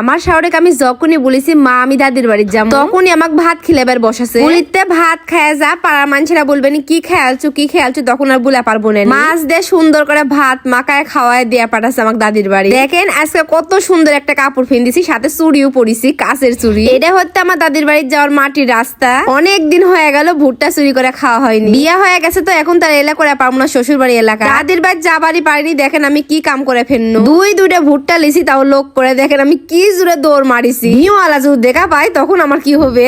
আমার শাওরেক আমি যখনই বলেছি মা আমি দাদির বাড়ি যাব তখনই আমাকে ভাত খিলেবার বসাছে। বলিতে ভাত খায় যা পাড়ার মানুষেরা বলবে নি কি খেয়ালছো কি খেয়ালছো? তখন আর বলে পারব না মাছ দিয়ে সুন্দর করে ভাত মাকায় খাওয়ায় দিয়ে পাঠাচ্ছে আমাকে দাদির বাড়ি। দেখেন আজকে কত সুন্দর একটা কাপড় ফিন্দিছি সাথে চুড়িও পরিছি কাছের চুড়ি। এটা হচ্ছে আমার দাদির বাড়ি যাওয়ার মাটির রাস্তা। অনেক দিন হয়ে গেল ভুট্টা চুরি করে খাওয়া হয়নি। বিয়ে হয়ে গেছে তো এখন তার এলাকা করে পারব না শ্বশুর বাড়ি এলাকা। দাদির বাড়ি যাবারই পারিনি দেখেন আমি কি কাম করে ফেলনু। দুই দুইটা ভুট্টা লিছি তাও লোক করে দেখেন আমি কি জোরে দৌড় মারিছি। হিওয়ালা যদি দেখা পাই, তখন আমার কি হবে?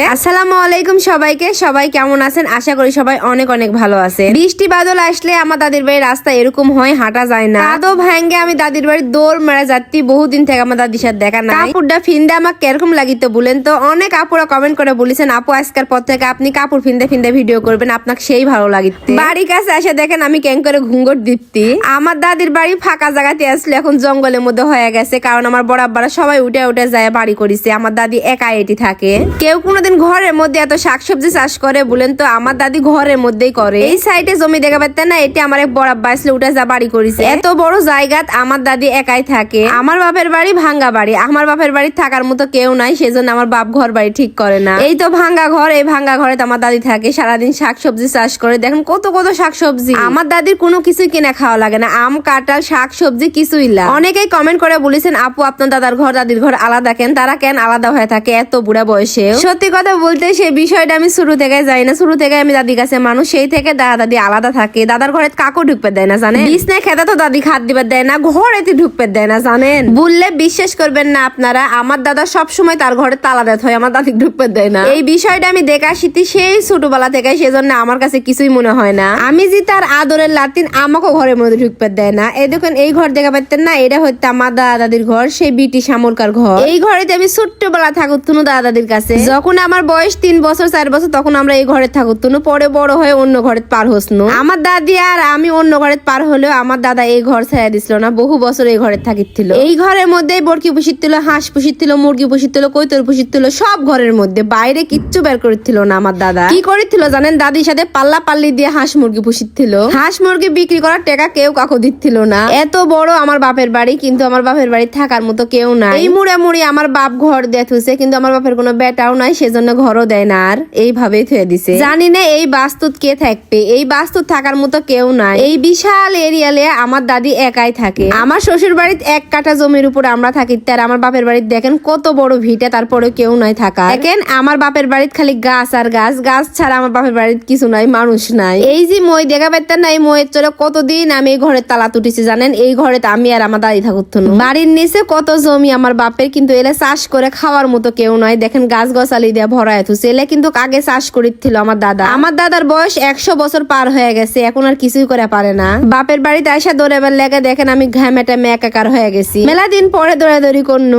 আলাইকুম সবাইকে। সবাই কেমন আছেন? আশা করি সবাই অনেক অনেক ভালো আছে বৃষ্টি বাদল আসলে আমার দাদির বাড়ির রাস্তা এরকম হয়, হাঁটা যায় না। ভাঙ্গে আমি দাদির বাড়ি দৌড় মারা যাচ্ছি বহুদিন থেকে আমার দাদির সাথে দেখা নাই। কাপড়টা ফিন্দে আমার কীরকম বলেন তো। অনেক আপুরা কমেন্ট করে বলেছেন, আপু, আজকের পর থেকে আপনি কাপড় ফিন্দে ফিন্দে ভিডিও করবেন, আপনাকে সেই ভালো লাগিতে। বাড়ির কাছে এসে দেখেন, আমি কেন করে ঘুঙ্গট আমার দাদির বাড়ি ফাঁকা জায়গাতে আসলে এখন জঙ্গলের মধ্যে হয়ে গেছে, কারণ আমার বড় আব্বারা সবাই উঠে উঠে যায়, বাড়ি করিছে আমার দাদি একা এটি থাকে। কেউ কোনোদিন ঘরের মধ্যে এত শাকসবজি চাষ করে, বলেন তো, আমার দাদি ঘরের মধ্যেই করে। এই সাইডে জমি দেখা পারতেন না, এটি আমার এক বড় আব্বা উঠে যা বাড়ি করিছে এত বড় জায়গাত আমার দাদি একাই থাকে। আমার বাপের বাড়ি ভাঙ্গা বাড়ি। আমার বাপের বাড়ি থাকার মতো কেউ নাই, সেজন্য আমার বাপ ঘর বাড়ি ঠিক করে না। এই তো ভাঙ্গা ঘর, এই ভাঙ্গা ঘরে আমার দাদি থাকে। সারাদিন শাকসবজি চাষ করে, দেখেন কত কত শাকসবজি। আমার দাদির কোনো কিছু কিনা খাওয়া লাগে না, আম, কাঁঠাল শাক সবজি কিছুই না অনেকেই কমেন্ট করে বলেছেন, আপু, আপনার দাদার ঘর, দাদির ঘর আলাদা কেন? তারা কেন আলাদা হয়ে থাকে এত বুড়া বয়সে সত্যি কথা বলতে সেই বিষয়টা আমি শুরু থেকে যাই না। শুরু থেকে আমি দাদির কাছে মানুষ, সেই থেকে দাদা দাদি আলাদা থাকে। দাদার ঘরে কাকু ঢুকতে দেয় না, জানেন? বিছনায় খেতে তো দাদি খাত দিবার দেয় না, ঘরেতে ঢুকতে দেয় না, জানেন? বললে বিশ্বাস করবেন না আপনারা, আমার দাদা সব সময় তার ঘরে তালা দেয় হয়, আমার দাদি ঢুকতে দেয় না। এই বিষয়টা আমি দেখা শিখি সেই ছোটবেলা থেকে সেজন্য আমার কাছে কিছুই মনে হয় না। আমি যে তার আদরের লাতিন আমাকে ঘরের মধ্যে ঢুকতে দেয় না। এই দেখুন, এই ঘর দেখা পাইতেন না, এটা হচ্ছে আমার দাদা দাদির ঘর, সেই বিটি সামলকার ঘর। এই ঘরেতে আমি ছোট্টবেলা থাকুতুনু দাদা দাদির কাছে। যখন আমার বয়স তিন বছর চার বছর তখন আমরা এই ঘরে থাকুতুনু। পরে বড় হয়ে অন্য ঘরে পার হসনু। আমার দাদি আর আমি অন্য ঘরে পার হলেও আমার দাদা এই ঘর ছেড়ে দিছিল না বহু বছর এই ঘরে থাকিছিল এই ঘরের মধ্যে বরকি পুষিছিল হাঁস পুষিছিল মুরগি পুষিছিল কৈতর পুষিছিল সব ঘরের মধ্যে। বাইরে কিচ্ছু বের করেছিল না আমার দাদা। কি করেছিল জানেন? দাদির সাথে পাল্লা পাল্লি দিয়ে হাঁস মুরগি পুষিছিল হাঁস মুরগি বিক্রি করার টাকা কেউ কাকু দিচ্ছিল না। এত বড় আমার বাপের বাড়ি কিন্তু আমার বাপের বাড়ি থাকার মতো কেউ নাই। এই মুড়ে মুড়ি আমার বাপ ঘর দিয়ে থুছে কিন্তু আমার বাপের কোনো বেটাও নাই, সেজন্য ঘরও দেয় না আর এইভাবেই থুয়ে দিছে। জানি না এই বাস্তুত কে থাকবে, এই বাস্তুত থাকার মতো কেউ নাই। এই বিশাল এরিয়ালে আমার দাদি একাই থাকে। আমার শ্বশুর বাড়িতে এক কাঠা জমির উপর আমরা থাকি, তার আমার বাপের বাড়িতে দেখেন কত বড় ভিটে তারপরে কেউ নাই থাকা দেখেন, আমার বাপের বাড়িতে খালি গাছ আর গাছ গাছ ছাড়া আমার বাপের বাড়িতে কিছু নাই, মানুষ নাই। এই যে মই দেখা পাইতেন না এই ময়ের চলে কতদিন আমি এই ঘরের তালা তুটিছি জানেন? এই ঘরে আমি আর আমার দাদি থাকুন বাড়ির নিচে কত জমি আমার বাপের কিন্তু এলে চাষ করে খাওয়ার মতো কেউ নয়। দেখেন গাছ গছালি দিয়ে ভরা থুছে এলে কিন্তু আগে চাষ করিছিল আমার দাদা। আমার দাদার বয়স একশো বছর পার হয়ে গেছে, এখন আর কিছুই করে পারে না। বাপের বাড়িতে আসা দৌড়াবার লেগে দেখেন আমি ঘামেটা একাকার হয়ে গেছি। মেলা দিন পরে দৌড়াদৌড়ি করনু।